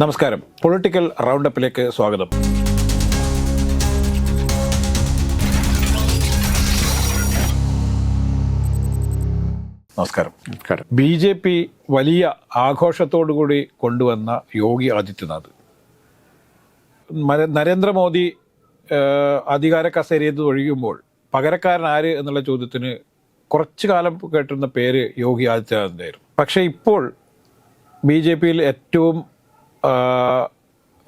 നമസ്കാരം. പൊളിറ്റിക്കൽ റൗണ്ടപ്പിലേക്ക് സ്വാഗതം. നമസ്കാരം. ബി ജെ പി വലിയ ആഘോഷത്തോടുകൂടി കൊണ്ടുവന്ന യോഗി ആദിത്യനാഥ്. നരേന്ദ്രമോദി അധികാര കസേരയിൽ ഒഴിയുമ്പോൾ പകരക്കാരൻ ആര് എന്നുള്ള ചോദ്യത്തിന് കുറച്ചു കാലം കേട്ടിരുന്ന പേര് യോഗി ആദിത്യനാഥിന്റെ ആയിരുന്നു പക്ഷേ ഇപ്പോൾ ബി ജെ പിയിൽ ഏറ്റവും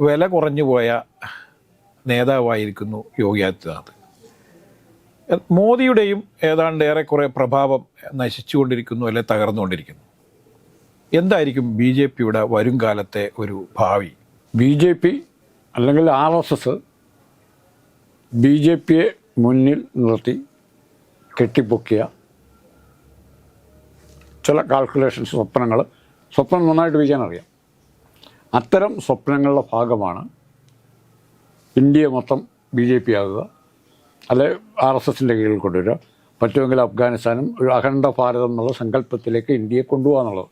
വില കുറഞ്ഞു പോയ നേതാവായിരിക്കുന്നു യോഗി ആദിത്യനാഥ്. മോദിയുടെയും ഏതാണ്ട് ഏറെക്കുറെ പ്രഭാവം നശിച്ചുകൊണ്ടിരിക്കുന്നു അല്ലെ തകർന്നുകൊണ്ടിരിക്കുന്നു. എന്തായിരിക്കും ബി ജെ പിയുടെ വരും കാലത്തെ ഒരു ഭാവി? ബി ജെ പി അല്ലെങ്കിൽ R S S B J പിയെ മുന്നിൽ നിർത്തി കെട്ടിപ്പൊക്കിയ ചില കാൽക്കുലേഷൻസ് സ്വപ്നങ്ങൾ. സ്വപ്നം നന്നായിട്ട് വിജയാൻ അറിയാം. അത്തരം സ്വപ്നങ്ങളുടെ ഭാഗമാണ് ഇന്ത്യയെ മൊത്തം ബി ജെ പി ആകുക. അല്ലെ ആർ എസ് എസിന്റെ കീഴിൽ കൊണ്ടുവരിക. പറ്റുമെങ്കിൽ അഫ്ഗാനിസ്ഥാനും ഒരു അഖണ്ഡ ഭാരതം എന്നുള്ള സങ്കല്പത്തിലേക്ക് ഇന്ത്യയെ കൊണ്ടുപോകുക എന്നുള്ളത്.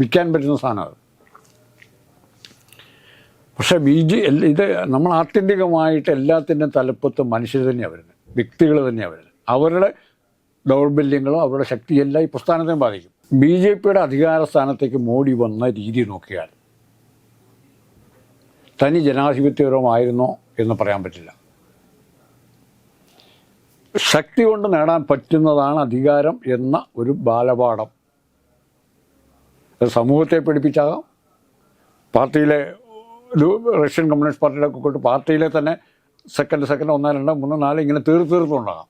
വിൽക്കാൻ പറ്റുന്ന സാധനം അത്. പക്ഷേ ബി ജെ ഇത് നമ്മൾ ആത്യന്തികമായിട്ട് എല്ലാത്തിന്റെയും തലപ്പത്ത് മനുഷ്യർ തന്നെയാണ് വരുന്നത്. വ്യക്തികൾ തന്നെയാണ് വരുന്നത്. അവരുടെ ദൗർബല്യങ്ങളും അവരുടെ ശക്തിയെല്ലാം ഈ പ്രസ്ഥാനത്തെയും ബാധിക്കും. ബി ജെ പിയുടെ അധികാര സ്ഥാനത്തേക്ക് മോഡി വന്ന രീതി നോക്കിയാൽ തനി ജനാധിപത്യപരമായിരുന്നോ എന്ന് പറയാൻ പറ്റില്ല. ശക്തി കൊണ്ട് നേടാൻ പറ്റുന്നതാണ് അധികാരം എന്ന ഒരു ബാലപാഠം. അത് സമൂഹത്തെ പഠിപ്പിച്ചാകാം പാർട്ടിയിലെ റഷ്യൻ കമ്മ്യൂണിസ്റ്റ് പാർട്ടിയിലൊക്കെ കൊണ്ട് പാർട്ടിയിലെ തന്നെ സെക്കൻഡ് സെക്കൻഡ് ഒന്നോ രണ്ടോ മൂന്നോ നാല് ഇങ്ങനെ തീർത്ത് തീർത്തുണ്ടാകാം.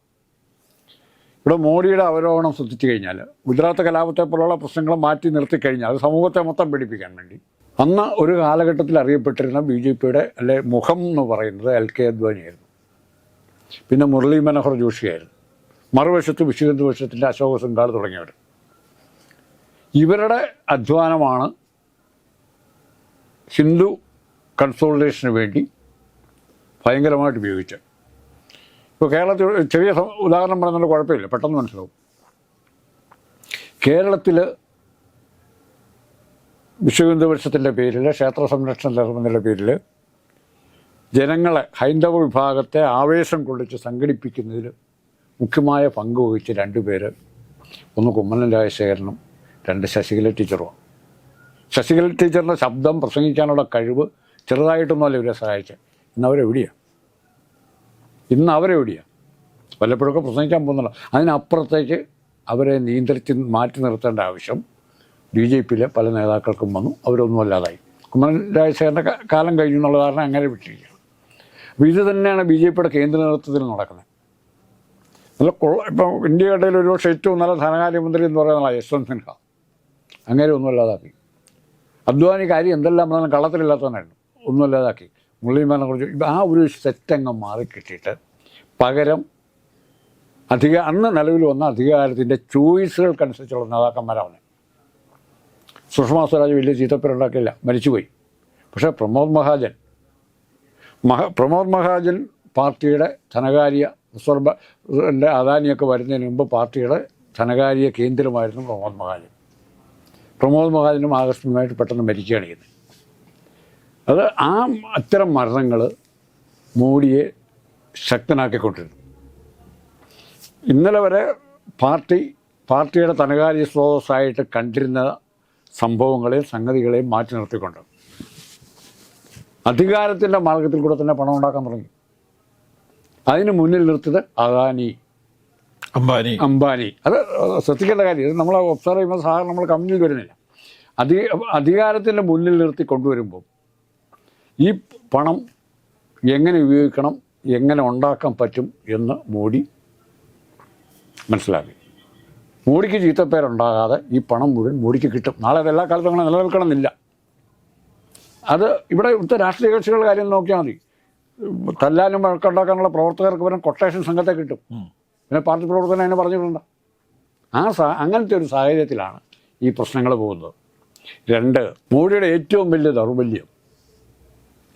ഇവിടെ മോഡിയുടെ അവരോഹണം ശ്രദ്ധിച്ചു കഴിഞ്ഞാൽ ഗുജറാത്ത് കലാപത്തെ പോലുള്ള പ്രശ്നങ്ങൾ മാറ്റി നിർത്തി കഴിഞ്ഞാൽ അത് സമൂഹത്തെ മൊത്തം പിടിപ്പിക്കാൻ വേണ്ടി അന്ന് ഒരു കാലഘട്ടത്തിൽ അറിയപ്പെട്ടിരുന്ന ബി ജെ പിയുടെ അല്ലെ മുഖം എന്ന് പറയുന്നത് എൽ കെ അദ്വാനിയായിരുന്നു. പിന്നെ മുരളി മനോഹർ ജോഷിയായിരുന്നു. മറുവശത്ത് വിശ്വഹിന്ദു വർഷത്തിന്റെ അശോക സിംഗാൾ തുടങ്ങിയവർ. ഇവരുടെ അധ്വാനമാണ് ഹിന്ദു കൺസോളിഡേഷന് വേണ്ടി ഭയങ്കരമായിട്ട് ഉപയോഗിച്ചത്. ഇപ്പോൾ കേരളത്തിൽ ചെറിയ ഉദാഹരണം പറയുന്നത് കുഴപ്പമില്ല പെട്ടെന്ന് മനസ്സിലാവും. കേരളത്തിൽ വിശ്വഹിന്ദു വർഷത്തിന്റെ പേരിൽ ക്ഷേത്ര സംരക്ഷണ ധർമ്മത്തിന്റെ പേരിൽ ജനങ്ങളെ ഹൈന്ദവ വിഭാഗത്തെ ആവേശം കൊള്ളിച്ച് സംഘടിപ്പിക്കുന്നതിൽ മുഖ്യമായ പങ്ക് വഹിച്ച രണ്ട് പേര് ഒന്ന് കുമ്മനം രാജശേഖരനും രണ്ട് ശശികല ടീച്ചറുമാണ് ശശികല ടീച്ചറിന്റെ ശബ്ദം പ്രസംഗിക്കാനുള്ള കഴിവ് ചെറുതായിട്ടൊന്നുമല്ല ഇവരെ സഹായിച്ചത്. ഇന്ന് അവരെവിടെയാണ് ഇന്ന് അവരെവിടെയാണ് വല്ലപ്പോഴൊക്കെ പ്രസംഗിക്കാൻ പോകുന്നില്ല അതിനപ്പുറത്തേക്ക് അവരെ നിയന്ത്രിച്ച് മാറ്റി നിർത്തേണ്ട ആവശ്യം ബി ജെ പിയിലെ പല നേതാക്കൾക്കും വന്നു. അവരൊന്നും അല്ലാതായി. കുമ്മനം രാജശേഖരന്റെ കാലം കഴിഞ്ഞു എന്നുള്ള കാരണം അങ്ങനെ വിട്ടിരിക്കുകയാണ് അപ്പോൾ ഇത് തന്നെയാണ് ബി ജെ പിയുടെ കേന്ദ്ര നേതൃത്വത്തിൽ നടക്കുന്നത്. നല്ല കൊള്ള ഇപ്പം ഇന്ത്യയുടെ ഒരു പക്ഷേ ഏറ്റവും നല്ല ധനകാര്യമന്ത്രി എന്ന് പറയുന്ന യശ്വന്ത് സിൻഹ. അങ്ങനെ ഒന്നും അല്ലാതാക്കി. അദ്വാനി കാര്യം എന്തെല്ലാം പറഞ്ഞാലും കള്ളത്തിലില്ലാത്തവനായിരുന്നു. ഒന്നും ഇല്ലാതാക്കി മുള്ളിമാനെ കുറിച്ച് ഇപ്പം ആ ഒരു സെറ്റങ്ങ് മാറിക്കിട്ടിയിട്ട് പകരം അധിക അന്ന് നിലവിൽ വന്ന അധികാരത്തിന്റെ ചോയ്സുകൾക്കനുസരിച്ചുള്ള നേതാക്കന്മാരാണ്. സുഷമ സ്വരാജ് വലിയ ചീത്തപ്പേരുണ്ടാക്കില്ല മരിച്ചുപോയി. പക്ഷേ പ്രമോദ് മഹാജൻ മഹ പ്രമോദ് മഹാജൻ പാർട്ടിയുടെ ധനകാര്യ റിസർവ് അദാനിയൊക്കെ വരുന്നതിന് മുമ്പ് പാർട്ടിയുടെ ധനകാര്യ കേന്ദ്രമായിരുന്നു പ്രമോദ് മഹാജൻ. പ്രമോദ് മഹാജനും ആകസ്മികമായിട്ട് പെട്ടെന്ന് മരിക്കുകയാണ് ചെയ്യുന്നത്. അത് ആ അത്തരം മരണങ്ങൾ മോഡിയെ ശക്തനാക്കിക്കൊണ്ടിരുന്നു. ഇന്നലെ വരെ പാർട്ടി പാർട്ടിയുടെ ധനകാര്യ സ്രോതസ്സായിട്ട് കണ്ടിരുന്ന സംഭവങ്ങളെയും സംഗതികളെയും മാറ്റി നിർത്തിക്കൊണ്ട്. അധികാരത്തിന്റെ മാർഗത്തിൽ കൂടെ തന്നെ പണം ഉണ്ടാക്കാൻ തുടങ്ങി. അതിന് മുന്നിൽ നിർത്തിയത് അദാനി. അംബാനി. അംബാനി. അത് ശ്രദ്ധിക്കേണ്ട കാര്യം ഇത് നമ്മൾ ഒബ്സർവ് ചെയ്യുമ്പോൾ സാധാരണ നമ്മൾ കമ്പനിയിൽ വരുന്നില്ല. അധി അധികാരത്തിന്റെ മുന്നിൽ നിർത്തി കൊണ്ടുവരുമ്പോൾ ഈ പണം എങ്ങനെ ഉപയോഗിക്കണം എങ്ങനെ ഉണ്ടാക്കാൻ പറ്റും എന്ന് മോഡി മനസ്സിലാക്കി. മോഡിക്ക് ചീത്തപ്പേരുണ്ടാകാതെ ഈ പണം മുഴുവൻ മോഡിക്ക് കിട്ടും. നാളെ അത് എല്ലാ കാലത്തും അങ്ങനെ നിലനിൽക്കണമെന്നില്ല. അത് ഇവിടെ ഇവിടുത്തെ രാഷ്ട്രീയ കക്ഷികളുടെ കാര്യം നോക്കിയാൽ മതി. തല്ലാനും വഴക്കുണ്ടാക്കാനുള്ള പ്രവർത്തകർക്ക് വരെ കൊട്ടേഷൻ സംഘത്തെ കിട്ടും. പിന്നെ പാർട്ടി പ്രവർത്തനം അതിനെ പറഞ്ഞിട്ടുണ്ട്. ആ സാ അങ്ങനത്തെ ഒരു സാഹചര്യത്തിലാണ് ഈ പ്രശ്നങ്ങൾ പോകുന്നത്. രണ്ട് മോഡിയുടെ ഏറ്റവും വലിയ ദൗർബല്യം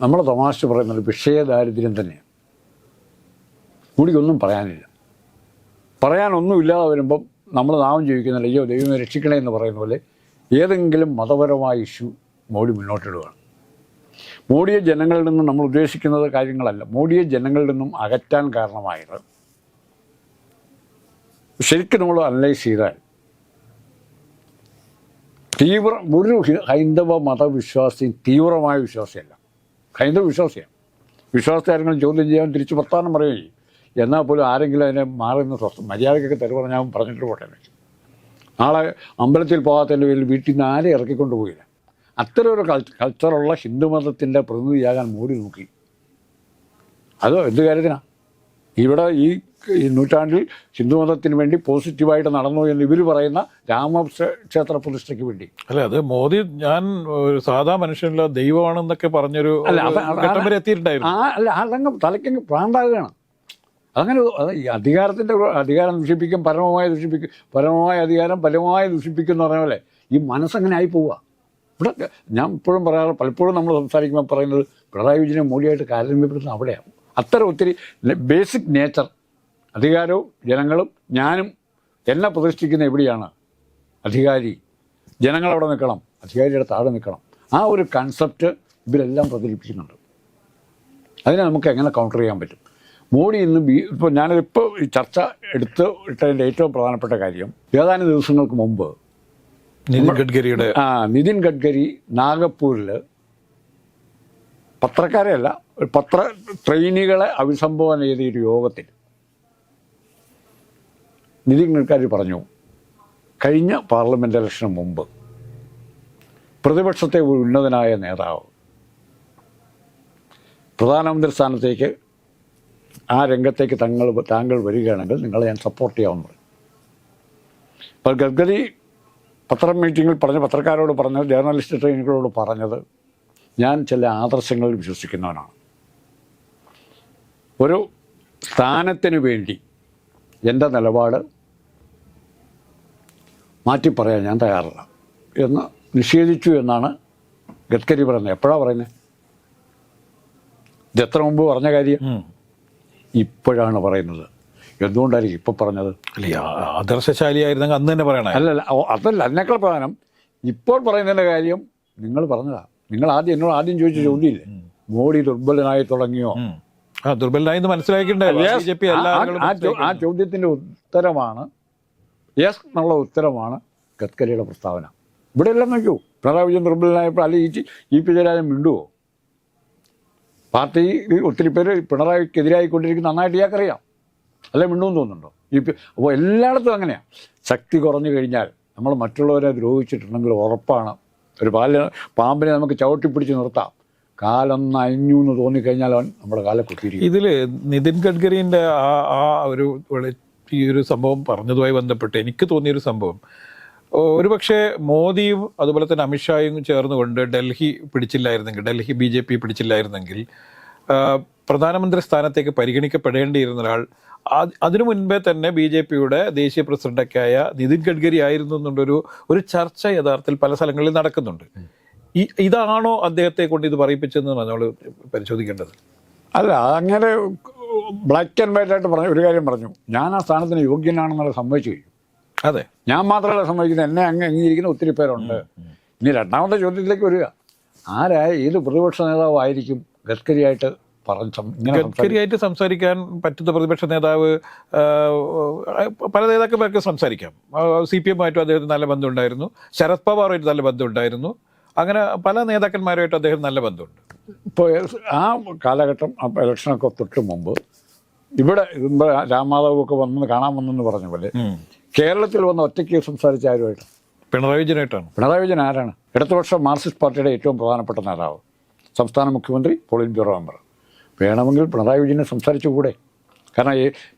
നമ്മൾ തമാശ പറയുന്നത് വിഷയദാരിദ്ര്യം തന്നെയാണ്. മോഡിക്കൊന്നും പറയാനില്ല. പറയാനൊന്നുമില്ലാതെ വരുമ്പം നമ്മൾ നാമം ജീവിക്കുന്നില്ല. അയ്യോ ദൈവമേ രക്ഷിക്കണേ എന്ന് പറയുന്ന പോലെ ഏതെങ്കിലും മതപരമായ ഇഷ്യൂ മോഡി മുന്നോട്ടിടുകയാണ് മോഡിയെ ജനങ്ങളിൽ നിന്നും നമ്മൾ ഉദ്ദേശിക്കുന്നത് കാര്യങ്ങളല്ല. മോഡിയെ ജനങ്ങളിൽ നിന്നും അകറ്റാൻ കാരണമായത് ശരിക്കും നമ്മൾ അനലൈസ് ചെയ്താൽ തീവ്ര ഒരു ഹൈന്ദവ മതവിശ്വാസി തീവ്രമായ വിശ്വാസിയല്ല. ഹൈന്ദവ വിശ്വാസിയാണ്. വിശ്വാസത്തെ ആരെങ്കിലും ചോദ്യം ചെയ്യാൻ തിരിച്ച് വർത്താനം പറയുകയും ചെയ്യും എന്നാൽ പോലും ആരെങ്കിലും അതിനെ മാറി സ്വസ്ഥം മര്യാദയ്ക്കൊക്കെ തെരു പറഞ്ഞാൽ പറഞ്ഞിട്ട് പോട്ടെ. നാളെ അമ്പലത്തിൽ പോകാത്തതിന്റെ പേരിൽ വീട്ടിൽ നിന്ന് ആരെ ഇറക്കിക്കൊണ്ട് പോയില്ല? അത്തരം ഒരു കൾച്ച കൾച്ചറുള്ള ഹിന്ദുമതത്തിന്റെ പ്രതിനിധിയാകാൻ മോഡി നോക്കി. അതോ എന്ത് കാര്യത്തിനാണ് ഇവിടെ ഈ നൂറ്റാണ്ടിൽ ഹിന്ദുമതത്തിന് വേണ്ടി പോസിറ്റീവായിട്ട് നടന്നു എന്ന് ഇവർ പറയുന്ന രാമക്ഷേത്ര പ്രതിഷ്ഠയ്ക്ക് വേണ്ടി. അല്ല അത് മോദി ഞാൻ ഒരു സാധാ മനുഷ്യനില്ല ദൈവമാണെന്നൊക്കെ പറഞ്ഞൊരു അല്ല, എത്തിയിട്ടുണ്ടായിരുന്നു. ആ അല്ല അതങ്ങ് തലയ്ക്കങ്ങ് പ്രാന്താകുകയാണ്. അതങ്ങനെ അത് ഈ അധികാരത്തിന്റെ അധികാരം ദുഷിപ്പിക്കും പരമമായി ദുഷിപ്പിക്കും പരമമായ അധികാരം പരമമായി ദുഷിപ്പിക്കും എന്ന് പറഞ്ഞ പോലെ ഈ മനസ്സങ്ങനെ ആയി പോവുക ഇവിടെ ഞാൻ ഇപ്പോഴും പറയാറ് പലപ്പോഴും നമ്മൾ സംസാരിക്കുമ്പോൾ പറയുന്നത് പിണറായി വിജയനെ മോഡിയായിട്ട് താരതമ്യപ്പെടുത്തുന്നത് അവിടെയാണ് അത്തരം ഒത്തിരി ബേസിക് നേച്ചർ അധികാരവും ജനങ്ങളും ഞാനും എന്നെ പ്രതിഷ്ഠിക്കുന്ന എവിടെയാണ്? അധികാരി. ജനങ്ങളവിടെ നിൽക്കണം. അധികാരിയുടെ താഴെ നിൽക്കണം. ആ ഒരു കൺസെപ്റ്റ് ഇവരെല്ലാം പ്രചരിപ്പിക്കുന്നുണ്ട്. അതിനെ നമുക്ക് എങ്ങനെ കൗണ്ടർ ചെയ്യാൻ പറ്റും? മോഡി ഇന്ന് ബി ഇപ്പോൾ ഞാനിപ്പോൾ ഈ ചർച്ച എടുത്ത് ഇട്ടതിന്റെ ഏറ്റവും പ്രധാനപ്പെട്ട കാര്യം ഏതാനും ദിവസങ്ങൾക്ക് മുമ്പ് നിതിൻ ഗഡ്കരിയുടെ ആ നിതിൻ ഗഡ്കരി നാഗപ്പൂരിൽ പത്രക്കാരെ അല്ല ഒരു പത്ര ട്രെയിനികളെ അഭിസംബോധന ചെയ്ത ഒരു യോഗത്തിൽ നിതിൻ ഗഡ്കരി പറഞ്ഞു കഴിഞ്ഞ പാർലമെന്റ് ഇലക്ഷന് മുമ്പ് പ്രതിപക്ഷത്തെ ഒരു ഉന്നതനായ നേതാവ് പ്രധാനമന്ത്രി സ്ഥാനത്തേക്ക് ആ രംഗത്തേക്ക് തങ്ങൾ താങ്കൾ വരികയാണെങ്കിൽ നിങ്ങളെ ഞാൻ സപ്പോർട്ട് ചെയ്യാമെന്ന് പറഞ്ഞു അപ്പോൾ ഗഡ്കരി പത്രം മീറ്റിങ്ങിൽ പറഞ്ഞ പത്രക്കാരോട് പറഞ്ഞത് ജേർണലിസ്റ്റ് ട്രെയിനുകളോട് പറഞ്ഞത് ഞാൻ ചില ആദർശങ്ങളിൽ വിശ്വസിക്കുന്നവനാണ്. ഒരു സ്ഥാനത്തിന് വേണ്ടി എന്റെ നിലപാട് മാറ്റി പറയാൻ ഞാൻ തയ്യാറല്ല. എന്ന് നിഷേധിച്ചു എന്നാണ് ഗഡ്കരി പറയുന്നത്. എപ്പോഴാണ് പറയുന്നത്? ഇത് എത്ര മുമ്പ് പറഞ്ഞ കാര്യം. ഇപ്പോഴാണ് പറയുന്നത്. എന്തുകൊണ്ടായിരിക്കും ഇപ്പം പറഞ്ഞത്? അല്ല ആദർശശാലിയായിരുന്നെങ്കിൽ അന്ന് തന്നെ പറയണേ. അല്ലല്ല അതല്ല അതിനേക്കാൾ പ്രധാനം ഇപ്പോൾ പറയുന്നതിന്റെ കാര്യം നിങ്ങൾ പറഞ്ഞതാണ് നിങ്ങൾ ആദ്യം എന്നോട് ആദ്യം ചോദിച്ച ചോദ്യമില്ലേ? മോഡി ദുർബലനായി തുടങ്ങിയോ? ആ ദുർബലനായി മനസ്സിലാക്കിയിട്ടുണ്ടായിരുന്നു എല്ലാ ആ- ചോദ്യത്തിന്റെ ഉത്തരമാണ് യെസ് എന്നുള്ള ഉത്തരമാണ് ഗഡ്കരിയുടെ പ്രസ്താവന. ഇവിടെ എല്ലാം നോക്കൂ പിണറായി വിജയൻ ദുർബലനായപ്പോൾ അല്ലെങ്കിൽ ഈ ഇ പി ജയരാജൻ മിണ്ടുവോ? പാർട്ടി ഒത്തിരി പേര് പിണറായിക്കെതിരായിക്കൊണ്ടിരിക്കുന്ന നന്നായിട്ട് ഇയാൾക്കറിയാം. അല്ലെ മിണ്ടുമെന്ന് തോന്നുന്നുണ്ടോ? ഈ അപ്പോൾ എല്ലായിടത്തും അങ്ങനെയാണ് ശക്തി കുറഞ്ഞു കഴിഞ്ഞാൽ നമ്മൾ മറ്റുള്ളവരെ ദ്രോഹിച്ചിട്ടുണ്ടെങ്കിൽ ഉറപ്പാണ്. ഒരു പാൽ പാമ്പിനെ നമുക്ക് ചവിട്ടി പിടിച്ച് നിർത്താം. കാലൊന്ന് അയഞ്ഞു എന്ന് തോന്നിക്കഴിഞ്ഞാൽ അവൻ നമ്മുടെ കാലെ കുത്തിയിരിക്കും. ഇതിൽ നിതിൻ ഗഡ്കരിന്റെ ആ ആ ഒരു ഈ ഒരു സംഭവം പറഞ്ഞതുമായി ബന്ധപ്പെട്ട് എനിക്ക് തോന്നിയൊരു സംഭവം ഒരുപക്ഷെ മോദിയും അതുപോലെ തന്നെ അമിത്ഷായും ചേർന്നുകൊണ്ട് ഡൽഹി പിടിച്ചില്ലായിരുന്നെങ്കിൽ ഡൽഹി ബി ജെ പി പിടിച്ചില്ലായിരുന്നെങ്കിൽ പ്രധാനമന്ത്രി സ്ഥാനത്തേക്ക് പരിഗണിക്കപ്പെടേണ്ടിയിരുന്ന ഒരാൾ അതിനു മുൻപേ തന്നെ ബി ജെ പിയുടെ ദേശീയ പ്രസിഡന്റൊക്കെയായ നിതിൻ ഗഡ്കരി ആയിരുന്നു എന്നുള്ളൊരു ഒരു ചർച്ച യഥാർത്ഥത്തിൽ പല സ്ഥലങ്ങളിൽ നടക്കുന്നുണ്ട്. ഈ ഇതാണോ അദ്ദേഹത്തെ കൊണ്ട് ഇത് പറയിപ്പിച്ചതെന്ന് നമ്മൾ പരിശോധിക്കേണ്ടത്? അല്ല അങ്ങനെ ബ്ലാക്ക് ആൻഡ് വൈറ്റ് ആയിട്ട് പറഞ്ഞു ഒരു കാര്യം പറഞ്ഞു. ഞാൻ ആ സ്ഥാനത്തിന് യോഗ്യനാണെന്നുള്ള കഴിഞ്ഞു അതെ. ഞാൻ മാത്രമല്ല സമ്മതിക്കുന്നത്. എന്നെ അങ്ങ് അംഗീകരിക്കുന്ന ഒത്തിരി പേരുണ്ട്. ഇനി രണ്ടാമത്തെ ചോദ്യത്തിലേക്ക് വരിക. ആരായ ഏത് പ്രതിപക്ഷ നേതാവായിരിക്കും ഗഡ്കരിയായിട്ട്? ഗഡ്കരിയായിട്ട് സംസാരിക്കാൻ പറ്റുന്ന പ്രതിപക്ഷ നേതാവ് പല നേതാക്കന്മാർക്ക് സംസാരിക്കാം. സി പി എമ്മായിട്ടും അദ്ദേഹത്തിന് നല്ല ബന്ധമുണ്ടായിരുന്നു. ശരത് പവാറുമായിട്ട് നല്ല ബന്ധമുണ്ടായിരുന്നു. അങ്ങനെ പല നേതാക്കന്മാരുമായിട്ട് അദ്ദേഹം നല്ല ബന്ധമുണ്ട്. ഇപ്പോൾ ആ കാലഘട്ടം ആ ഇലക്ഷനൊക്കെ തൊട്ട് മുമ്പ് ഇവിടെ ഒക്കെ വന്ന് കാണാൻ വന്നെന്ന് പറഞ്ഞ പോലെ കേരളത്തിൽ വന്ന ഒറ്റയ്ക്ക് സംസാരിച്ച ആരുമായിട്ട്? പിണറായി വിജയനായിട്ടാണ്. പിണറായി വിജയൻ ആരാണ്? ഇടതുപക്ഷ മാർക്സിസ്റ്റ് പാർട്ടിയുടെ ഏറ്റവും പ്രധാനപ്പെട്ട നേതാവ് സംസ്ഥാന മുഖ്യമന്ത്രി പോളിറ്റ് ബ്യൂറോ മെമ്പർ. വേണമെങ്കിൽ പിണറായി വിജയനെ സംസാരിച്ചുകൂടെ? കാരണം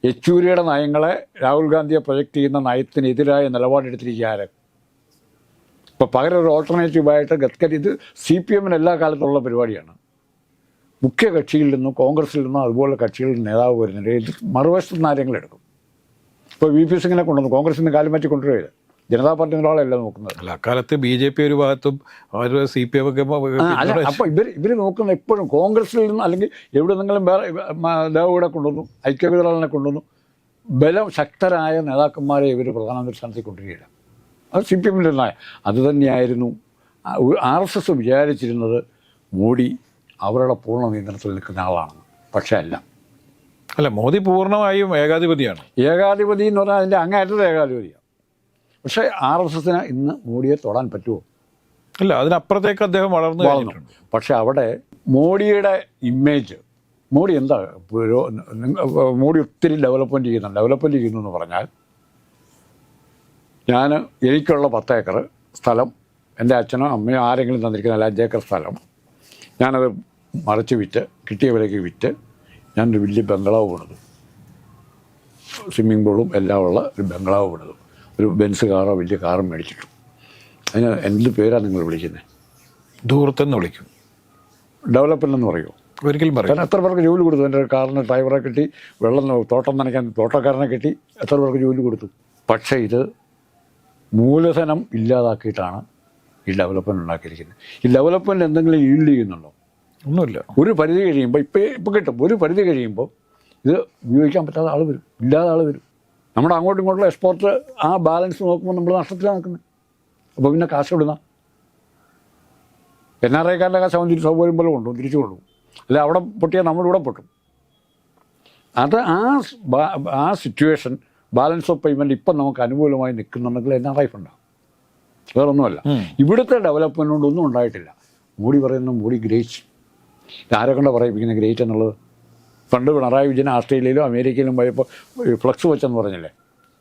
യെച്ചൂരിയുടെ നയങ്ങളെ രാഹുൽ ഗാന്ധിയെ പ്രൊജക്റ്റ് ചെയ്യുന്ന നയത്തിനെതിരായ നിലപാടെടുത്തിരിക്കുക ആര്? ഇപ്പോൾ പകരം ഒരു ഓൾട്ടർനേറ്റീവായിട്ട് ഗഡ്കരി ഇത് സി പി എമ്മിന് എല്ലാ കാലത്തുള്ള പരിപാടിയാണ്. മുഖ്യ കക്ഷിയിൽ നിന്നും കോൺഗ്രസിൽ നിന്നും അതുപോലെ കക്ഷികളിൽ നേതാവ് വരുന്നുണ്ട്. ഇത് മറുവശത്ത് നിന്ന് ആരെങ്കിലും എടുക്കും. ഇപ്പോൾ വി പി സിംഗിനെ കൊണ്ടുവന്നു. കോൺഗ്രസ് നിന്ന് കാലം മാറ്റി കൊണ്ടുവരിക ജനതാ പാർട്ടി ഒരാളല്ല നോക്കുന്നത്. അല്ല അക്കാലത്ത് ബി ജെ പി ഒരു ഭാഗത്തും അവർ സി പി എം ഒക്കെ അപ്പോൾ ഇവർ ഇവർ നോക്കുന്ന എപ്പോഴും കോൺഗ്രസിൽ നിന്ന് അല്ലെങ്കിൽ എവിടെ നിന്നെങ്കിലും വേറെ ദേവവിടെ കൊണ്ടുവന്നു ഐക്യവിതരാളിനെ കൊണ്ടുവന്നു ബലം ശക്തരായ നേതാക്കന്മാരെ ഇവർ പ്രധാനമന്ത്രി സ്ഥാനത്തേക്ക് കൊണ്ടുവരികയില്ല അത് സി പി എമ്മിന്റെ നയം അത് തന്നെയായിരുന്നു. ആർ എസ് എസ് വിചാരിച്ചിരുന്നത് മോഡി അവരുടെ പൂർണ നിയന്ത്രണത്തിൽ നിൽക്കുന്ന ആളാണ് പക്ഷേ അല്ല. അല്ല മോദി പൂർണമായും ഏകാധിപതിയാണ്. ഏകാധിപതി എന്ന് പറഞ്ഞാൽ അതിന്റെ അങ്ങേറ്റത്തെ ഏകാധിപതിയാണ്. പക്ഷേ ആർ എസ് എസിന് ഇന്ന് മോഡിയെ തൊടാൻ പറ്റുമോ? അല്ല അതിനപ്പുറത്തേക്ക് അദ്ദേഹം വളർന്നു വളർന്നു. പക്ഷേ പക്ഷെ അവിടെ മോഡിയുടെ ഇമേജ് മോഡി എന്താ മോഡി ഒത്തിരി ഡെവലപ്മെന്റ് ചെയ്യുന്നുണ്ട്. ഡെവലപ്മെന്റ് ചെയ്യുന്നു എന്ന് പറഞ്ഞാൽ ഞാൻ എനിക്കുള്ള പത്ത് ഏക്കർ സ്ഥലം എന്റെ അച്ഛനോ അമ്മയോ ആരെങ്കിലും തന്നിരിക്കുന്ന അല്ല അഞ്ചേക്കർ സ്ഥലം ഞാനത് മറിച്ച് വിറ്റ് കിട്ടിയ വിലയ്ക്ക് വിറ്റ് ഞാനൊരു വലിയ ബംഗ്ലാവ് പണിതു. സ്വിമ്മിംഗ് പൂളും എല്ലാം ഉള്ള ഒരു ബംഗ്ലാവ് പണിതു. ഒരു ബെൻസ് കാറോ വലിയ കാറും മേടിച്ചിട്ടു. അതിന് എന്ത് പേരാണ് നിങ്ങൾ വിളിക്കുന്നത് ദൂരത്തെന്ന് വിളിക്കും. ഡെവലപ്മെന്റ് എന്ന് പറയുമോ ഒരിക്കലും പറയും കാരണം എത്ര പേർക്ക് ജോലി കൊടുത്തു? എന്റെ കാറിന് ഡ്രൈവറെ കിട്ടി വെള്ളം തോട്ടം നനയ്ക്കാൻ തോട്ടക്കാരനെ കിട്ടി എത്ര പേർക്ക് ജോലി കൊടുത്തു? പക്ഷേ ഇത് മൂലധനം ഇല്ലാതാക്കിയിട്ടാണ് ഈ ഡെവലപ്മെന്റ് ഉണ്ടാക്കിയിരിക്കുന്നത്. ഈ ഡെവലപ്മെന്റ് എന്തെങ്കിലും ഈൽഡ് ചെയ്യുന്നുണ്ടോ? ഒന്നുമില്ല. ഒരു പരിധി കഴിയുമ്പോൾ ഇപ്പോൾ ഇപ്പോൾ കിട്ടും ഒരു പരിധി കഴിയുമ്പോൾ ഇത് ഉപയോഗിക്കാൻ പറ്റാത്ത ആൾ വരും. ഇല്ലാതെ ആൾ വരും. നമ്മുടെ അങ്ങോട്ടും ഇങ്ങോട്ടുള്ള എക്സ്പോർട്ട് ആ ബാലൻസ് നോക്കുമ്പോൾ നമ്മൾ നഷ്ടത്തിലാണ് നിൽക്കുന്നത് അപ്പോൾ പിന്നെ കാശ് വിടുന്ന എൻ ആർ ഐക്കാരുടെ കാശ് അവൻ തിരിച്ച് സൗകര്യം പോലെ കൊണ്ടുപോകും തിരിച്ചു കൊണ്ടുപോകും. അല്ല അവിടെ പൊട്ടിയാൽ നമ്മളിവിടെ പൊട്ടും. അത് ആ ആ സിറ്റുവേഷൻ ബാലൻസ് ഓഫ് പേയ്മെന്റ് ഇപ്പം നമുക്ക് അനുകൂലമായി നിൽക്കുന്നുണ്ടെങ്കിൽ എൻ ആർ ഐ ഫണ്ടാണ് വേറൊന്നുമല്ല. ഇവിടുത്തെ ഡെവലപ്മെന്റ് കൊണ്ടൊന്നും ഉണ്ടായിട്ടില്ല. മോഡി പറയുന്ന മോഡി ഗ്രേറ്റ് ആരെ കൊണ്ട് പറയിപ്പിക്കുന്ന? ഗ്രേറ്റ് എന്നുള്ളത്. പണ്ട് പിണറായി വിജയൻ ആസ്ട്രേലിയയിലും അമേരിക്കയിലും പോയപ്പോൾ ഫ്ലക്സ് വെച്ചെന്ന് പറഞ്ഞില്ലേ?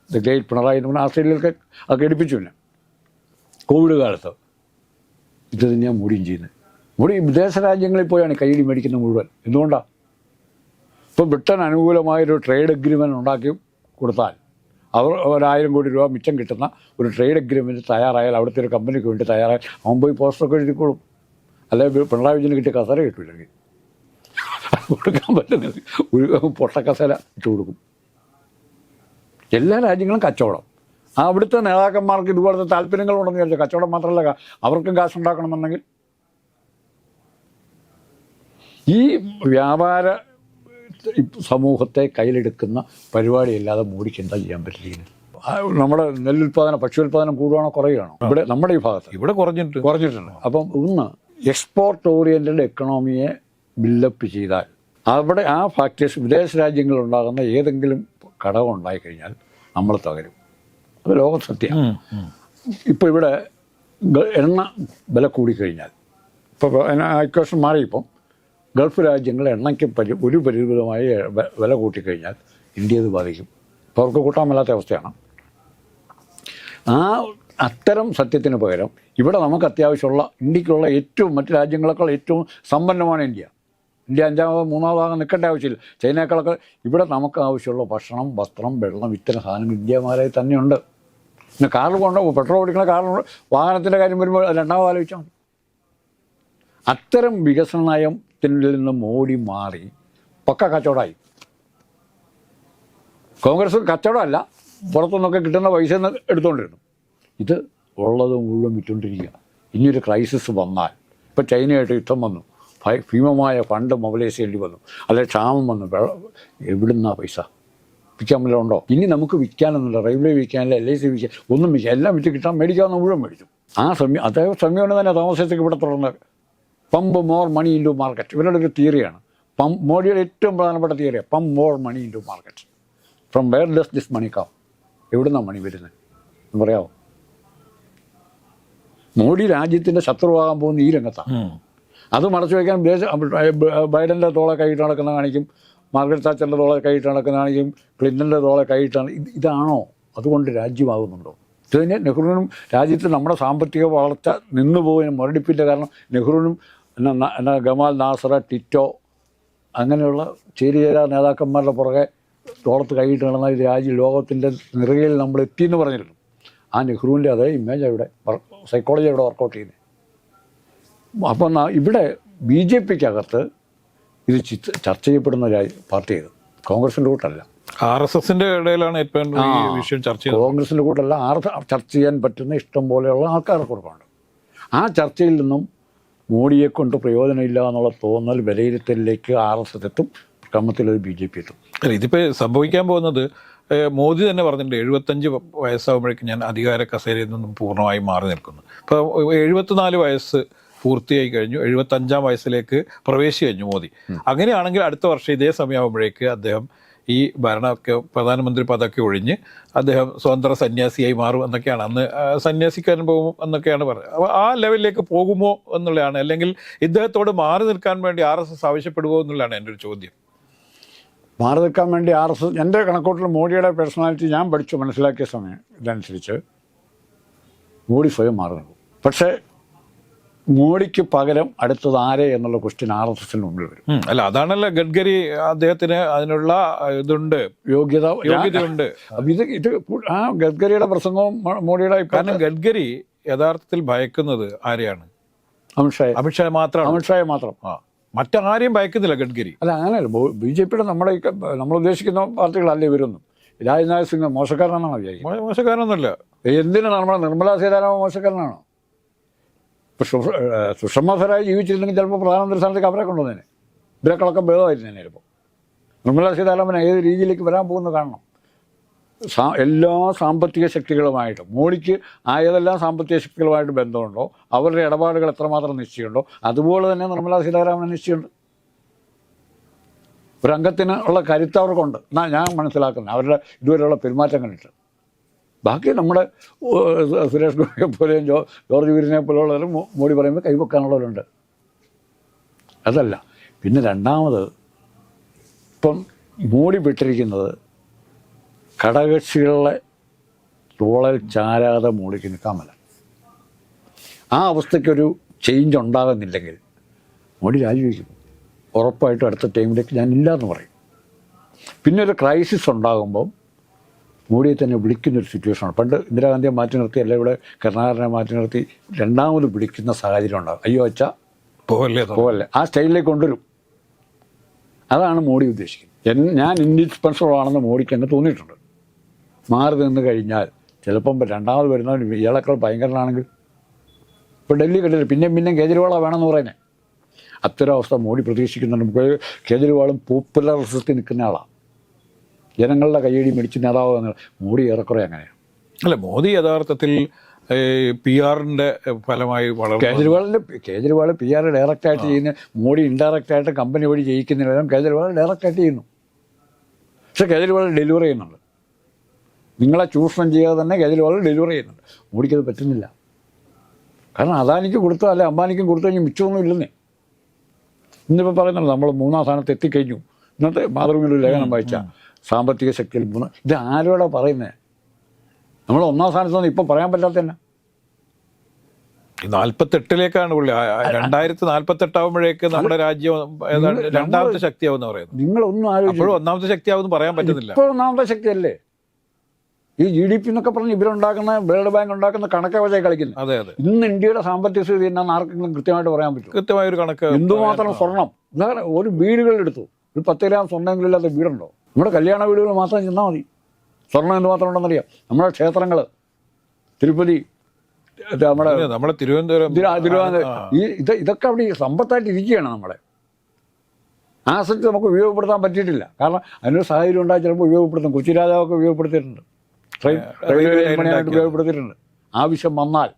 ദ ഗ്രേറ്റ് പിണറായി എന്ന് പറഞ്ഞാൽ ആസ്ട്രേലിയയിലൊക്കെ അത് ഘടിപ്പിച്ചു പിന്നെ. കോവിഡ് കാലത്ത്. ഇത് തന്നെയാണ് മോഡിയും ചെയ്യുന്നത് മോഡി വിദേശ രാജ്യങ്ങളിൽ പോയാണ് കൈയടി മേടിക്കുന്നത് മുഴുവൻ. എന്തുകൊണ്ടാണ് ഇപ്പോൾ ബ്രിട്ടൻ അനുകൂലമായൊരു ട്രേഡ് അഗ്രിമെന്റ് ഉണ്ടാക്കി കൊടുത്താൽ അവർ ഒരായിരം കോടി രൂപ മിച്ചം കിട്ടുന്ന ഒരു ട്രേഡ് അഗ്രിമെന്റ് തയ്യാറായാൽ അവിടുത്തെ ഒരു കമ്പനിക്ക് വേണ്ടി തയ്യാറായാൽ അവൻ പോയി പോസ്റ്ററൊക്കെ എഴുതിക്കോളും. അല്ലെങ്കിൽ പിണറായി വിജയന് കിട്ടിയ കസര കിട്ടില്ലെങ്കിൽ കൊടുക്കാൻ പറ്റുന്നത് ഒരു പൊട്ടക്കസര ഇട്ട് കൊടുക്കും. എല്ലാ രാജ്യങ്ങളും കച്ചവടം. ആ അവിടുത്തെ നേതാക്കന്മാർക്ക് ഇതുപോലത്തെ താല്പര്യങ്ങളുണ്ടെന്ന് വിചാരിച്ചു കച്ചവടം മാത്രമല്ല അവർക്കും കാശുണ്ടാക്കണമെന്നുണ്ടെങ്കിൽ. ഈ വ്യാപാര സമൂഹത്തെ കയ്യിലെടുക്കുന്ന പരിപാടിയല്ലാതെ മോഡിക്ക് എന്താ ചെയ്യാൻ പറ്റില്ല. നമ്മുടെ നെല്ലുൽപാദനം ഭക്ഷ്യോൽപാദനം കൂടുകയാണോ കുറയുകയാണോ ഇവിടെ നമ്മുടെ ഈ ഭാഗത്ത്. ഇവിടെ കുറഞ്ഞിട്ടുണ്ട്. കുറഞ്ഞിട്ടുണ്ട്. അപ്പം ഒന്ന് എക്സ്പോർട്ട് ഓറിയന്റഡ് എക്കണോമിയെ ബിൽഡപ്പ് ചെയ്താൽ അവിടെ ആ ഫാക്ടേഴ്സ് വിദേശ രാജ്യങ്ങളിൽ ഉണ്ടാകുന്ന ഏതെങ്കിലും ഘടകം ഉണ്ടായിക്കഴിഞ്ഞാൽ നമ്മൾ തകരും. അത് ലോക സത്യം. ഇപ്പോൾ ഇവിടെ എണ്ണ വില കൂടിക്കഴിഞ്ഞാൽ ഇപ്പോൾ ഇക്വേഷൻ മാറിയപ്പം ഗൾഫ് രാജ്യങ്ങൾ എണ്ണയ്ക്ക് പരി ഒരു പരിമിതമായി വില കൂട്ടിക്കഴിഞ്ഞാൽ ഇന്ത്യ അത് ബാധിക്കും. ഇപ്പോൾ അവർക്ക് കൂട്ടാൻ മേലാത്ത അവസ്ഥയാണ്. ആ അത്തരം സത്യത്തിന് പകരം ഇവിടെ നമുക്ക് അത്യാവശ്യമുള്ള ഇന്ത്യക്കുള്ള ഏറ്റവും മറ്റു രാജ്യങ്ങളെക്കാൾ ഏറ്റവും സമ്പന്നമാണ് ഇന്ത്യ. ഇന്ത്യ അഞ്ചാമതോ മൂന്നാമതാകെ നിൽക്കേണ്ട ആവശ്യമില്ല. ചൈനയേക്കാളൊക്കെ ഇവിടെ നമുക്ക് ആവശ്യമുള്ള ഭക്ഷണം വസ്ത്രം വെള്ളം ഇത്തരം സാധനങ്ങൾ ഇന്ത്യമാരായി തന്നെയുണ്ട്. പിന്നെ കാറിൽ കൊണ്ട് പെട്രോൾ ഓടിക്കുന്ന കാറിൽ വാഹനത്തിന്റെ കാര്യം വരുമ്പോൾ രണ്ടാമത് ആലോചിച്ചാൽ മതി. അത്തരം വികസന നയത്തിൽ നിന്ന് മോടി മാറി പക്ക കച്ചവടമായി. കോൺഗ്രസ് കച്ചവടമല്ല പുറത്തുനിന്നൊക്കെ കിട്ടുന്ന പൈസ എടുത്തുകൊണ്ടിരുന്നു. ഇത് ഉള്ളത് മുഴുവൻ വിറ്റുകൊണ്ടിരിക്കുക ഇനിയൊരു ക്രൈസിസ് വന്നാൽ. ഇപ്പോൾ ചൈനയായിട്ട് യുദ്ധം വന്നു. ഭീമമായ ഫണ്ട് മൊബിലൈസ് ചെയ്യേണ്ടി വന്നു. അല്ലെ ക്ഷാമം വന്നു. എവിടുന്നാ പൈസ? വിൽക്കാൻ വല്ലതും ഉണ്ടോ ഇനി നമുക്ക് വിൽക്കാനൊന്നുമില്ല. റെയിൽവേ വിൽക്കാനില്ല എൽ ഐ സി വിൽക്കാൻ ഒന്നും വിൽക്കാൻ എല്ലാം വിറ്റ് കിട്ടാൻ മേടിക്കാവുന്ന മുഴുവൻ മേടിച്ചു. ആ സമയം അതേ സമയമാണ് തന്നെ താമസത്തേക്ക് ഇവിടെ തുടർന്നത്. Pump more money into market ഇവരുടെ ഒരു തിയറിയാണ് പമ്പ് മോഡിയുടെ ഏറ്റവും പ്രധാനപ്പെട്ട തിയറിയാണ് pump more money into market from where does this money come എവിടുന്നാണ് മണി വരുന്നത്? പറയാമോ മോഡി രാജ്യത്തിന്റെ ശത്രുവാകാൻ പോകുന്ന ഈ രംഗത്താണ്. അത് മറച്ചു വയ്ക്കാൻ ബൈഡന്റെ തോളെ കൈയിട്ട് നടക്കുന്ന കാണിക്കും മാർഗരറ്റ് താച്ചറിന്റെ തോളെ കൈയിട്ട് നടക്കുന്ന കാണിക്കും ക്ലിന്റന്റെ തോളെ കൈയിട്ടാണ് ഇതാണോ? അതുകൊണ്ട് രാജ്യമാകുന്നുണ്ടോ? ഇത് തന്നെ നെഹ്റുവിനും രാജ്യത്ത് നമ്മുടെ സാമ്പത്തിക വളർച്ച നിന്നു പോകുന്ന മുരടിപ്പിന്റെ കാരണം നെഹ്റുവിനും എന്നാ എന്നാ ഗമാൽ നാസറ ടിറ്റോ അങ്ങനെയുള്ള ചേരിചേരാ നേതാക്കന്മാരുടെ പുറകെ തോളത്ത് കൈയിട്ട് നടന്ന രാജ്യ ലോകത്തിന്റെ നിറയിൽ നമ്മൾ എത്തിയെന്ന് പറഞ്ഞിരുന്നു. ആ നെഹ്റുവിന്റെ അതേ ഇമേജ് ഇവിടെ സൈക്കോളജി ഇവിടെ വർക്കൗട്ട് ചെയ്യുന്നത് അപ്പം ഇവിടെ ബി ജെ പിക്കകത്ത് ഇത് ചർച്ച ചെയ്യപ്പെടുന്ന ഒരു പാർട്ടി ഇത്. കോൺഗ്രസിന്റെ കൂട്ടല്ല. ആർ എസ് എസിന്റെ ഇടയിലാണ് ഏറ്റവും വിഷയം ചർച്ച ചെയ്യുന്നത് കോൺഗ്രസിന്റെ കൂട്ടല്ല ആർ ചർച്ച ചെയ്യാൻ പറ്റുന്ന ഇഷ്ടം പോലെയുള്ള ആൾക്കാരെ കൊടുക്കുന്നുണ്ട്. ആ ചർച്ചയിൽ നിന്നും മോഡിയെ കൊണ്ട് പ്രയോജനമില്ല എന്നുള്ള തോന്നൽ വിലയിരുത്തലിലേക്ക് ആർ എസ് എസ് എത്തും ക്രമത്തിലൊരു ബി ജെ പി എത്തും. അല്ല ഇതിപ്പോൾ സംഭവിക്കാൻ പോകുന്നത് മോദി തന്നെ പറഞ്ഞിട്ടുണ്ട് എഴുപത്തഞ്ച് വയസ്സാകുമ്പോഴേക്കും ഞാൻ അധികാര കസേരയിൽ നിന്നും പൂർണമായി മാറി നിൽക്കുന്നു. ഇപ്പോൾ എഴുപത്തിനാല് വയസ്സ് പൂർത്തിയായി കഴിഞ്ഞു. എഴുപത്തഞ്ചാം വയസ്സിലേക്ക് പ്രവേശിച്ചു കഴിഞ്ഞു മോദി. അങ്ങനെയാണെങ്കിൽ അടുത്ത വർഷം ഇതേ സമയമാകുമ്പോഴേക്ക് അദ്ദേഹം ഈ ഭരണമൊക്കെ പ്രധാനമന്ത്രി പദമൊക്കെ ഒഴിഞ്ഞ് അദ്ദേഹം സ്വതന്ത്ര സന്യാസിയായി മാറും എന്നൊക്കെയാണ്. അന്ന് സന്യാസിക്കാൻ പോകും എന്നൊക്കെയാണ് പറയുന്നത് അപ്പോൾ ആ ലെവലിലേക്ക് പോകുമോ എന്നുള്ളതാണ്. അല്ലെങ്കിൽ ഇദ്ദേഹത്തോട് മാറി നിൽക്കാൻ വേണ്ടി ആർ എസ് എസ് ആവശ്യപ്പെടുമോ എന്നുള്ളതാണ് എന്റെ ഒരു ചോദ്യം. മാറി നിൽക്കാൻ വേണ്ടി ആർ എസ് എസ് എന്റെ കണക്കൂട്ടിൽ മോഡിയുടെ പേഴ്സണാലിറ്റി ഞാൻ പഠിച്ചു മനസ്സിലാക്കിയ സമയം ഇതനുസരിച്ച് മോഡി സ്വയം മാറി നിൽക്കും പക്ഷേ മോഡിക്ക് പകരം അടുത്തത് ആരെ എന്നുള്ള ക്വസ്റ്റ്യൻ ആർ എസ് എസിന് മുമ്പിൽ വരും. അല്ല അതാണല്ലോ ഗഡ്കരി അദ്ദേഹത്തിന് അതിനുള്ള ഇതുണ്ട്. യോഗ്യത യോഗ്യതയുണ്ട്. ഇത് ഇത് ആ ഗഡ്കരിയുടെ പ്രസംഗവും മോഡിയുടെ കാരണം ഗഡ്കരി യഥാർത്ഥത്തിൽ ഭയക്കുന്നത് ആരെയാണ്? അമിത്ഷായെ. അമിത്ഷാ മാത്രം അമിത്ഷായെ മാത്രം. ആ. മറ്റാരെയും ഭയക്കുന്നില്ല ഗഡ്കരി. അല്ല അങ്ങനെയല്ല. ബി ജെ പിയുടെ നമ്മുടെ നമ്മൾ ഉദ്ദേശിക്കുന്ന പാർട്ടികളല്ല ഇവരൊന്നും? രാജ്നാഥ് സിംഗ് മോശക്കാരനാണെന്നാണ് വിചാരിക്കുന്നത്? മോശക്കാരനൊന്നുമില്ല. എന്തിനാണ് നമ്മുടെ നിർമ്മലാ സീതാരാമൻ മോശക്കാരനാണോ? സുഷമ സ്വരാജ് ജീവിച്ചിരുന്നെങ്കിൽ ചിലപ്പോൾ പ്രധാനമന്ത്രി സ്ഥാനത്തേക്ക് അവരെ കൊണ്ടുവന്നേനെ. ഇവരെക്കളൊക്കെ ഭേദമായിരുന്നേനെ ചിലപ്പോൾ നിർമ്മലാ സീതാരാമൻ ഏത് രീതിയിലേക്ക് വരാൻ പോകുന്നത് കാണണം? എല്ലാ സാമ്പത്തിക ശക്തികളുമായിട്ട് മോഡിക്ക് ആയതെല്ലാം സാമ്പത്തിക ശക്തികളുമായിട്ട് ബന്ധമുണ്ടോ? അവരുടെ ഇടപാടുകൾ എത്രമാത്രം നിശ്ചയമുണ്ടോ? അതുപോലെ തന്നെ നിർമ്മലാ സീതാരാമന് നിശ്ചയമുണ്ട്. ഒരു അംഗത്തിന് ഉള്ള കരുത്ത് അവർക്കുണ്ട്. എന്നാ ഞാൻ മനസ്സിലാക്കുന്നത്. അവരുടെ ഇതുവരെയുള്ള പെരുമാറ്റം കണ്ടിട്ട് ബാക്കി നമ്മുടെ സുരേഷ് ഗോപിയെ പോലെയും ജോ ജോർജ് വീരനെ പോലെയുള്ളവരും മോഡി പറയുമ്പോൾ കൈവെക്കാനുള്ളവരുണ്ട്. അതല്ല. പിന്നെ രണ്ടാമത് ഇപ്പം മോഡി വിട്ടിരിക്കുന്നത് ഘടകകക്ഷികളെ തോളൽ ചാരാതെ മൂളിക്ക് നിൽക്കാൻ പറ്റില്ല. ആ അവസ്ഥയ്ക്കൊരു ചേഞ്ച് ഉണ്ടാകുന്നില്ലെങ്കിൽ മോഡി രാജിവെക്കും. ഉറപ്പായിട്ടും അടുത്ത ടൈമിലേക്ക് ഞാൻ ഇല്ല എന്ന് പറയും. പിന്നെ ഒരു ക്രൈസിസ് ഉണ്ടാകുമ്പം മോഡിയെ തന്നെ വിളിക്കുന്നൊരു സിറ്റുവേഷനാണ് പണ്ട് ഇന്ദിരാഗാന്ധിയെ മാറ്റി നിർത്തി അല്ലെ ഇവിടെ കരുണാകരനെ മാറ്റി നിർത്തി രണ്ടാമത് വിളിക്കുന്ന സാഹചര്യം ഉണ്ടാകും. അയ്യോ അച്ഛ പോകല്ലേ പോകല്ലേ ആ സ്റ്റൈലിലേക്ക് കൊണ്ടുവരും. അതാണ് മോഡി ഉദ്ദേശിക്കുന്നത്. ഞാൻ ഇൻഡിസ്പെൻസിബിൾ ആണെന്ന് മോഡിക്ക് തന്നെ തോന്നിയിട്ടുണ്ട്. മാറി നിന്ന് കഴിഞ്ഞാൽ ചിലപ്പം രണ്ടാമത് വരുന്നവൻ ഇളക്കൾ ഭയങ്കരനാണെങ്കിൽ. ഇപ്പോൾ ഡൽഹി കണ്ടില്ല പിന്നെയും പിന്നെയും കേജ്രിവാളാണ് വേണമെന്ന് പറയുന്നത് അത്തരം അവസ്ഥ മോഡി പ്രതീക്ഷിക്കുന്നുണ്ട്. നമുക്ക് കേജ്രിവാളും പോപ്പുലറിസത്തിൽ നിൽക്കുന്ന ആളാണ് ജനങ്ങളുടെ കൈയടി മേടിച്ച് നേതാവ് മോഡി ഏറെക്കുറെ അങ്ങനെയാണ് അല്ല മോദി യഥാർത്ഥത്തിൽ പി ആറിന്റെ ഫലമായി വളർന്നു കേജ്രിവാളിന്റെ കേജ്രിവാൾ പി ആർ ഡയറക്റ്റായിട്ട് ചെയ്യുന്ന മോഡി ഇൻഡയറക്റ്റായിട്ട് കമ്പനി വഴി ജയിക്കുന്നില്ല കേജ്രിവാൾ ഡയറക്റ്റായിട്ട് ചെയ്യുന്നു. പക്ഷേ കേജ്രിവാൾ ഡെലിവറി ചെയ്യുന്നുണ്ട്. നിങ്ങളെ ചൂഷണം ചെയ്യാതെ തന്നെ കേജ്രിവാൾ ഡെലിവറി ചെയ്യുന്നുണ്ട്. മോഡിക്കത് പറ്റുന്നില്ല. കാരണം അദാനിക്ക് കൊടുത്തോ അല്ലെ അംബാനിക്കും കൊടുത്തു കഴിഞ്ഞാൽ മിച്ചമൊന്നും ഇല്ലെന്നേ. ഇന്നിപ്പോൾ പറയുന്നുണ്ട് നമ്മൾ മൂന്നാം സ്ഥാനത്ത് എത്തിക്കഴിഞ്ഞു. ഇന്നത്തെ മാതൃഭൂമിയിൽ ലേഖനം വായിച്ച സാമ്പത്തിക ശക്തിയിൽ മൂന്ന്. ഇത് ആരോടാ പറയുന്നത് നമ്മൾ ഒന്നാം സ്ഥാനത്ത് നിന്ന് ഇപ്പം പറയാൻ പറ്റാത്ത തന്നെ നാൽപ്പത്തെട്ടിലേക്കാണ് പുള്ളി. രണ്ടായിരത്തി നാൽപ്പത്തെട്ടാവുമ്പോഴേക്ക് നമ്മുടെ രാജ്യം ഏതാണ്ട് രണ്ടാമത്തെ ശക്തിയാവുന്ന പറയുന്നത്. നിങ്ങളൊന്നും ആലോചിച്ചു അപ്പോഴും ഒന്നാമത്തെ ശക്തിയാവും പറയാൻ പറ്റുന്നില്ല ഇപ്പോൾ ഒന്നാമത്തെ ശക്തിയല്ലേ? ഈ ജി ഡി പി എന്നൊക്കെ പറഞ്ഞ് ഇവരുണ്ടാക്കുന്ന വേൾഡ് ബാങ്ക് ഉണ്ടാക്കുന്ന കണക്കെ വെച്ചാൽ കളിക്കുന്നത്. അതെ അതെ. ഇന്ന് ഇന്ത്യയുടെ സാമ്പത്തിക സ്ഥിതി എന്നാന്ന് ആർക്കെങ്കിലും കൃത്യമായിട്ട് പറയാൻ പറ്റും കൃത്യമായ ഒരു കണക്ക് എന്തുമാത്രം സ്വർണം? ഉദാഹരണം ഒരു വീടുകളെടുത്തു. ഒരു പത്ത് ഗ്രാം സ്വർണമെങ്കിലില്ലാത്ത വീടുണ്ടോ? നമ്മുടെ കല്യാണ വീടുകൾ മാത്രം ചെന്നാൽ മതി. സ്വർണം എന്തുമാത്രം ഉണ്ടെന്നറിയാം. നമ്മുടെ ക്ഷേത്രങ്ങൾ തിരുപ്പതി നമ്മുടെ നമ്മുടെ തിരുവനന്തപുരം തിരുവനന്തപുരം. ഈ ഇത് ഇതൊക്കെ അവിടെ സമ്പത്തായിട്ട് ഇരിക്കുകയാണ് നമ്മളെ. ആസക്തി നമുക്ക് ഉപയോഗപ്പെടുത്താൻ പറ്റിയിട്ടില്ല. കാരണം അതിനൊരു സാഹചര്യം ഉണ്ടായി ചിലപ്പോൾ ഉപയോഗപ്പെടുത്തും. കൊച്ചി രാജാവൊക്കെ ഉപയോഗപ്പെടുത്തിയിട്ടുണ്ട്. ട്രെയിൻ റെയിൽവേ ഉപയോഗപ്പെടുത്തിയിട്ടുണ്ട്. ആവശ്യം വന്നാൽ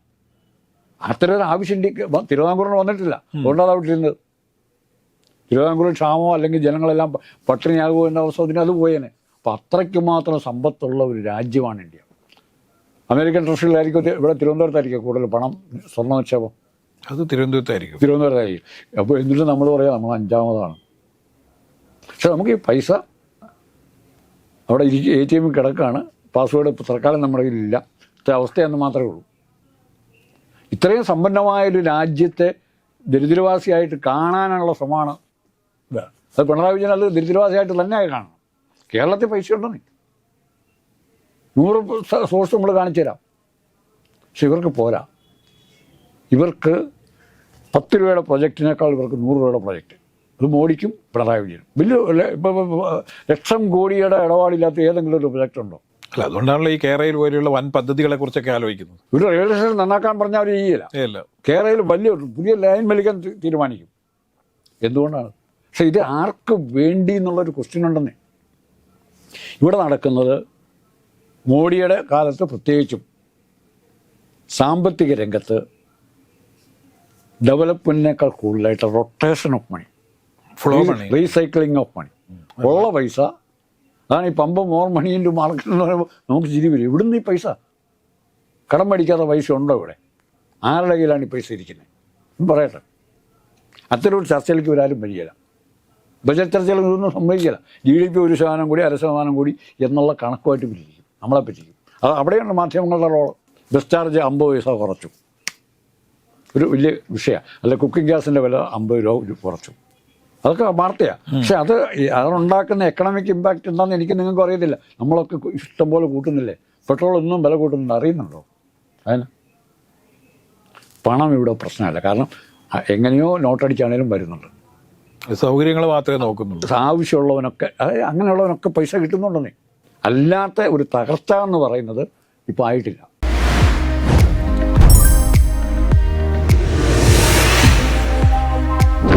അത്തരം ആവശ്യം തിരുവിതാംകൂറിന് വന്നിട്ടില്ല. അതുകൊണ്ടാണ് അവിടെ ഇരുന്നത്. തിരുവിതാംകൂറിൽ ക്ഷാമമോ അല്ലെങ്കിൽ ജനങ്ങളെല്ലാം പട്ടിണിയാകുമോ എന്ന അവസ്ഥ അതിന് അത് പോയേനെ. അപ്പം അത്രയ്ക്ക് മാത്രം സമ്പത്തുള്ള ഒരു രാജ്യമാണ് ഇന്ത്യ. അമേരിക്കൻ ട്രഷറിയിലായിരിക്കും ഇവിടെ തിരുവനന്തപുരത്തായിരിക്കും കൂടുതൽ പണം സ്വർണ നിക്ഷേപം. അത് തിരുവനന്തപുരത്തായിരിക്കും. തിരുവനന്തപുരത്തായിരിക്കും. അപ്പോൾ എന്നിട്ട് നമ്മൾ പറയാം നമ്മൾ അഞ്ചാമതാണ്. പക്ഷെ നമുക്ക് ഈ പൈസ അവിടെ എ ടി എമ്മിൽ കിടക്കാണ്. പാസ്വേഡ് തൽക്കാലം നമ്മുടെ കയ്യിലില്ല. അവസ്ഥയെന്ന് മാത്രമേ ഉള്ളൂ. ഇത്രയും സമ്പന്നമായ ഒരു രാജ്യത്തെ ദരിദ്രവാസിയായിട്ട് കാണാനുള്ള ശ്രമമാണ് ഇത്. അത് പിണറായി വിജയൻ അത് ദരിദ്രവാസിയായിട്ട് തന്നെ കാണണം. കേരളത്തിൽ പൈസ ഉണ്ടെന്നേ. നൂറ് സോഴ്സ് നമ്മൾ കാണിച്ചു തരാം. പക്ഷെ ഇവർക്ക് പോരാ. ഇവർക്ക് പത്ത് രൂപയുടെ പ്രൊജക്റ്റിനേക്കാൾ ഇവർക്ക് നൂറ് രൂപയുടെ പ്രൊജക്റ്റ്. അത് മോഡിക്കും പിണറായി വിജയനും. വലിയ ലക്ഷം കോടിയുടെ ഇടപാടില്ലാത്ത ഏതെങ്കിലും ഒരു പ്രൊജക്റ്റ് ഉണ്ടോ? അല്ല അതുകൊണ്ടാണല്ലോ ഈ കേരളയിൽ പോലെയുള്ള വൻ പദ്ധതികളെ കുറിച്ചൊക്കെ ആലോചിക്കുന്നത്. ഒരു റെയിൽവേ സ്റ്റേഷൻ നന്നാക്കാൻ പറഞ്ഞാൽ അവർ ചെയ്യില്ല ഇല്ല. കേരളയിൽ വലിയ പുതിയ ലൈൻ വലിക്കാൻ തീരുമാനിക്കും. എന്തുകൊണ്ടാണ്? പക്ഷെ ഇത് ആർക്ക് വേണ്ടി എന്നുള്ളൊരു ക്വസ്റ്റ്യൻ ഉണ്ടെന്നേ. ഇവിടെ നടക്കുന്നത് മോഡിയുടെ കാലത്ത് പ്രത്യേകിച്ചും സാമ്പത്തിക രംഗത്ത് ഡെവലപ്മെന്റിനേക്കാൾ കൂടുതലായിട്ട് rotation of money flow money recycling of money ഉള്ള പൈസ അതാണ് ഈ പമ്പ മോർ മണി ഇന്റു നമുക്ക് ചിരി വരും ഇവിടുന്ന് ഈ പൈസ. കടം മേടിക്കാത്ത പൈസ ഉണ്ടോ ഇവിടെ? ആരുടെ കയ്യിലാണ് ഈ പൈസ ഇരിക്കുന്നത്? പറയട്ടെ. അത്തരം ഒരു ചർച്ചയിലേക്ക് ഒരാരും വരികയില്ല. ബജറ്റ് ചർച്ചകൾ ഇതൊന്നും സംഭവിക്കില്ല ജി ഡി പി ഒരു ശതമാനം കൂടി അര ശതമാനം കൂടി എന്നുള്ള കണക്കുമായിട്ട് പിരിക്കും നമ്മളെ പറ്റിക്കും അത് അവിടെയാണ് മാധ്യമങ്ങളുടെ റോൾ ഡിസ്ചാർജ് ചാർജ് അമ്പത് പൈസ കുറച്ചു. ഒരു വലിയ വിഷയമാണ്. അല്ല കുക്കിംഗ് ഗ്യാസിന്റെ വില അമ്പത് രൂപ കുറച്ചു. അതൊക്കെ വാർത്തയാണ് പക്ഷെ അത് അതുണ്ടാക്കുന്ന എക്കണോമിക് ഇമ്പാക്റ്റ് എന്താണെന്ന് എനിക്ക് നിങ്ങൾക്ക് അറിയത്തില്ല. നമ്മളൊക്കെ ഇഷ്ടം പോലെ കൂട്ടുന്നില്ലേ? പെട്രോൾ ഒന്നും വില കൂട്ടുന്നുണ്ട്. അറിയുന്നുണ്ടോ? അതിന് പണം ഇവിടെ പ്രശ്നമല്ല. കാരണം എങ്ങനെയോ നോട്ടടിച്ചാണേലും വരുന്നുണ്ട്. സൗകര്യങ്ങൾ മാത്രമേ നോക്കുന്നുള്ളൂ. ആവശ്യമുള്ളവനൊക്കെ അങ്ങനെയുള്ളവനൊക്കെ പൈസ കിട്ടുന്നുണ്ടെന്നേ. അല്ലാത്ത ഒരു തകർച്ച എന്ന് പറയുന്നത് ഇപ്പോൾ ആയിട്ടില്ല.